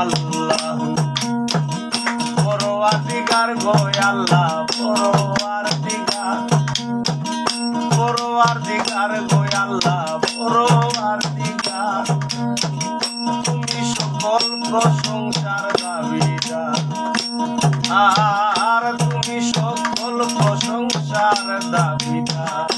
আল্লাহ। পরোয়ার দিগার গয় আল্লাহ পরোয়ার দিগার পরোয়ার দিগার গয় আল্লাহ পরোয়ার দিগার তুমি সকল প্রশংসার দাবিদার। আর তুমি সকল প্রশংসার দাবিদার।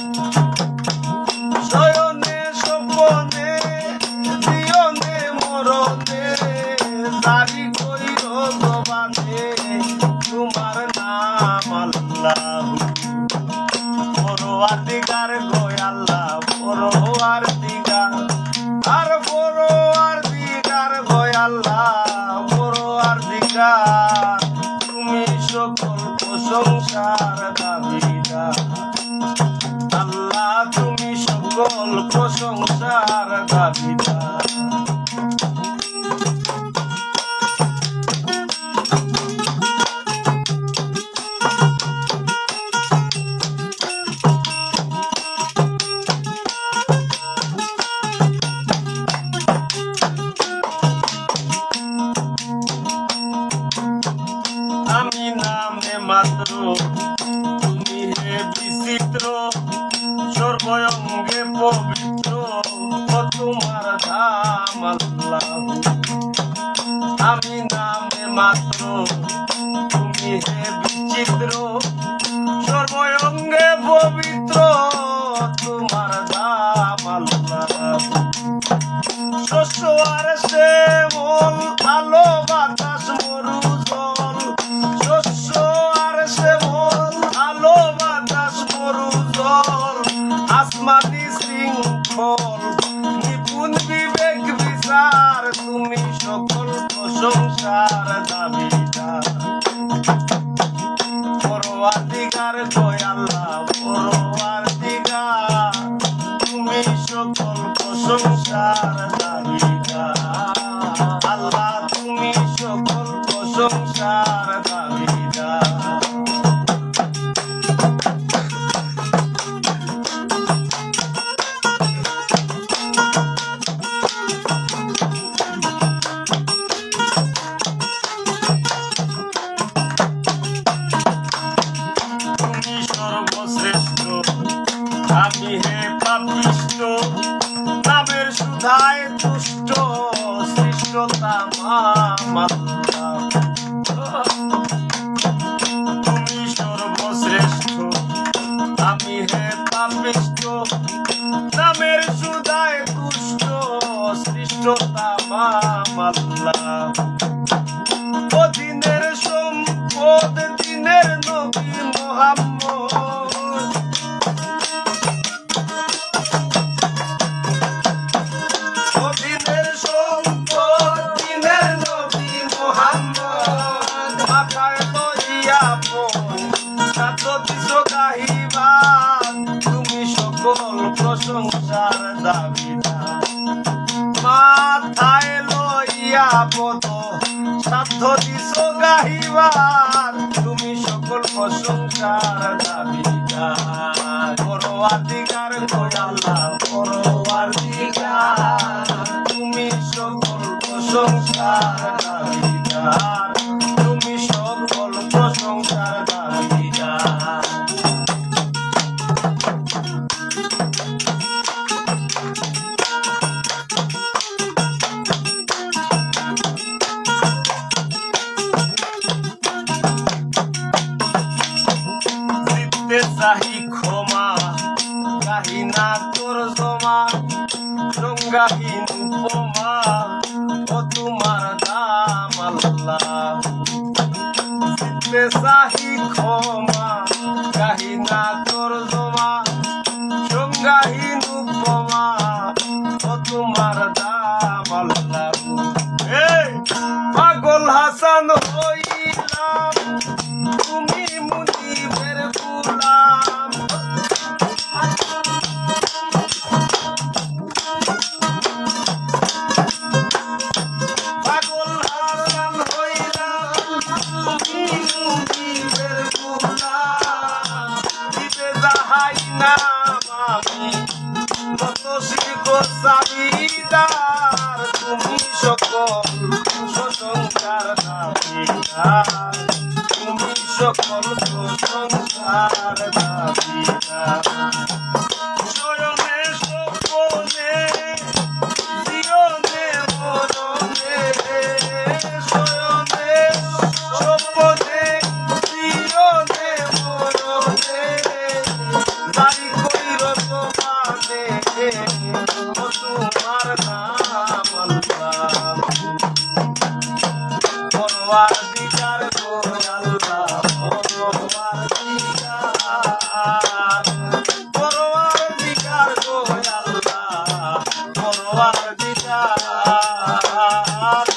আল্লাহ পরোয়ার দিগার তুমি সকল প্রশংসার দাবিদার। আল্লাহ তুমি সকল প্রশংসার দাবিদার। বিচিত্র সর্বঙ্গে পবিত্র তোমার ধাম আল্লাহ। আমি নামে মাত্র তুমি হে বিচিত্র। প্রশংসার মাল্লা তুমি সর্বশ্রেষ্ঠ আমি হে পাপিষ্ট নামের সুধায় তুষ্ট সৃষ্টতা মাল্লা সকল প্রশংসার দাবিদার মাথায় লইয়া পদ সাধ্য দিস গাহিবার। তুমি সকল প্রশংসার দাবিদার পরোয়ার দিগার তুমি সকল প্রশংসার দাবিদার কাহিনা তোর জমা, রঙ্গাহীন উপমা, ও তোমার দাম আল্লাহ। দিতে চাহি ক্ষমা কাহিনা তোর জমা, রঙ্গাহীন উপমা, ও তোমার দাম আল্লাহ। পাগল হাসান হইলাম চাবিদার তুমি সকল প্রশংসার তুমি সকল প্রশংসার পরওয়ার